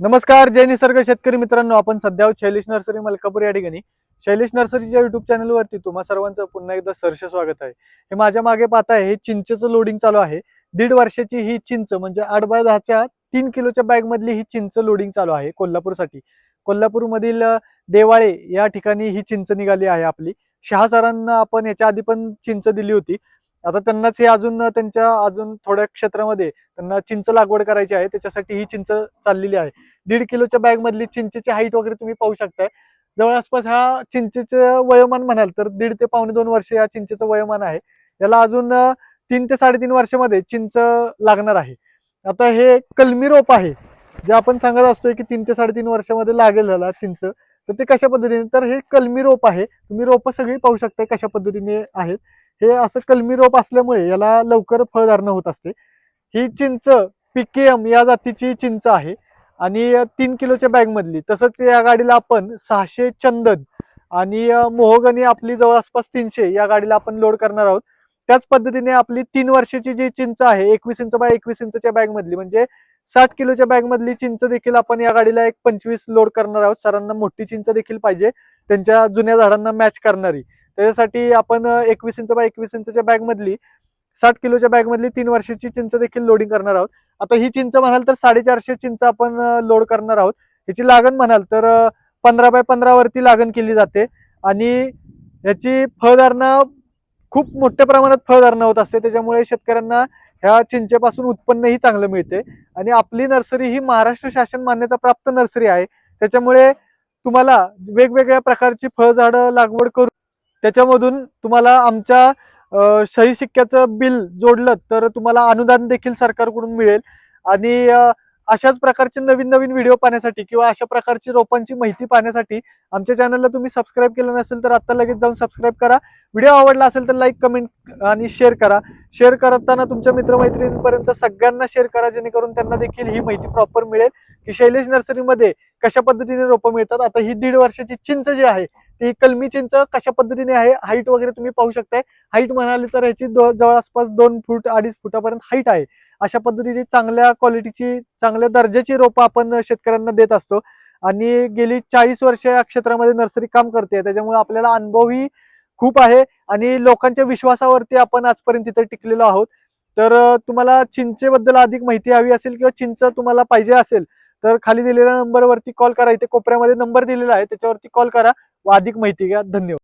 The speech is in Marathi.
नमस्कार जय निसर्ग शेतकरी मित्रांनो. आपण सध्या शैलेश नर्सरी मलकापूर या ठिकाणी. शैलेश नर्सरीच्या युट्यूब चॅनलवरती तुम्हा सर्वांचं पुन्हा एकदा सरसे स्वागत आहे. हे माझ्या मागे पाहताय हे चिंचेचं लोडिंग चालू आहे. दीड वर्षाची ही चिंच म्हणजे आठ बाय दहाच्या तीन किलोच्या बॅग मधली ही चिंच लोडिंग चालू आहे कोल्हापूरसाठी. कोल्हापूरमधील देवाळे या ठिकाणी ही चिंच निघाली आहे आपली. शहा सरांना आपण याच्या आधी पण चिंच दिली होती. आता त्यांनाच हे अजून त्यांच्या अजून थोड्या क्षेत्रामध्ये त्यांना चिंच लागवड करायची आहे. त्याच्यासाठी ही चिंच चाललेली आहे. दीड किलोच्या बॅग मधली चिंचेची हाईट वगैरे तुम्ही पाहू शकताय. जवळ आसपास ह्या चिंचेचं वयोमान म्हणाल तर दीड ते पावणे दोन वर्ष या चिंचेचं वयोमान आहे. याला अजून तीन ते साडेतीन वर्षामध्ये चिंच लागणार आहे. आता हे कलमी रोप आहे. जे आपण सांगत असतोय की तीन ते साडेतीन वर्षामध्ये लागेल ह्याला चिंच. तर ते कशा पद्धतीने? तर हे कलमी रोप आहे. तुम्ही रोप सगळी पाहू शकताय कशा पद्धतीने आहेत. हे असं कलमी रोप असल्यामुळे याला लवकर फळधारणा होत असते. ही चिंच पीकेएम या जातीची चिंच आहे आणि तीन किलोच्या बॅगमधली तसंच या गाडीला आपण सहाशे चंदन आणि मोहगणी आपली आपली जवळपास तीनशे या गाडीला आपण लोड करणार आहोत. त्याच पद्धतीने आपली तीन वर्षाची जी चिंच आहे एकवीस इंच बाय एकवीस इंचच्या बॅगमधली म्हणजे साठ किलोच्या बॅगमधली चिंच देखील आपण या गाडीला एक पंचवीस लोड करणार आहोत. सरांना मोठी चिंच देखील पाहिजे त्यांच्या जुन्या झाडांना मॅच करणारी. त्याच्यासाठी आपण एकवीस इंच बाय एकवीस इंचच्या बॅगमधली साठ किलोच्या बॅगमधली तीन वर्षाची चिंच देखील लोडिंग करणार आहोत. आता ही चिंच म्हणाल तर साडेचारशे चिंच आपण लोड करणार आहोत. ह्याची लागण म्हणाल तर पंधरा बाय पंधरावरती लागण केली जाते. आणि याची फळधारणा खूप मोठ्या प्रमाणात फळधारणा होत असते. त्याच्यामुळे शेतकऱ्यांना ह्या चिंचेपासून उत्पन्नही चांगलं मिळते. आणि आपली नर्सरी ही महाराष्ट्र शासन मान्यता प्राप्त नर्सरी आहे. त्याच्यामुळे तुम्हाला वेगवेगळ्या प्रकारची फळझाडं लागवड करून त्याच्यामधून तुम्हाला आमच्या शही सही बिल जोडलं तर तुम्हाला अनुदान देखील सरकारकडून मिळेल. आणि अशाच प्रकारचे नवीन नवीन व्हिडिओ पाहण्यासाठी किंवा अशा प्रकारची रोपांची माहिती पाहण्यासाठी आमच्या चॅनलला तुम्ही सबस्क्राईब केलं नसेल तर आत्ता लगेच जाऊन सबस्क्राईब करा. व्हिडिओ आवडला असेल तर लाईक कमेंट आणि शेअर करा. शेअर करताना तुमच्या मित्रमैत्रिणींपर्यंत सगळ्यांना शेअर करा जेणेकरून त्यांना देखील ही माहिती प्रॉपर मिळेल की शैलेश नर्सरीमध्ये कशा पद्धतीने रोपं मिळतात. आता ही दीड वर्षाची चिंच जी आहे ती कलमी चिंच कशा पद्धतीने आहे हाईट वगैरे तुम्ही पाहू शकताय. हाईट म्हणाली तर ह्याची दो- जवळपास दोन फूट अडीच फुटापर्यंत हाईट आहे. अशा पद्धतीची चांगल्या क्वालिटीची चांगल्या दर्जाची रोपं आपण शेतकऱ्यांना देत असतो. आणि गेली चाळीस वर्ष या क्षेत्रामध्ये नर्सरी काम करते. त्याच्यामुळे आपल्याला अनुभवही खूप आहे आणि लोकांच्या विश्वासावरती आपण आजपर्यंत तिथे टिकलेलो आहोत. तर तुम्हाला चिंचेबद्दल अधिक माहिती हवी असेल किंवा चिंच तुम्हाला पाहिजे असेल तर खाली दिलेल्या नंबरवरती कॉल करा. इथे कोपऱ्यामध्ये नंबर दिलेला आहे. त्याच्यावरती कॉल करा. व अधिक माहिती घ्या. धन्यवाद.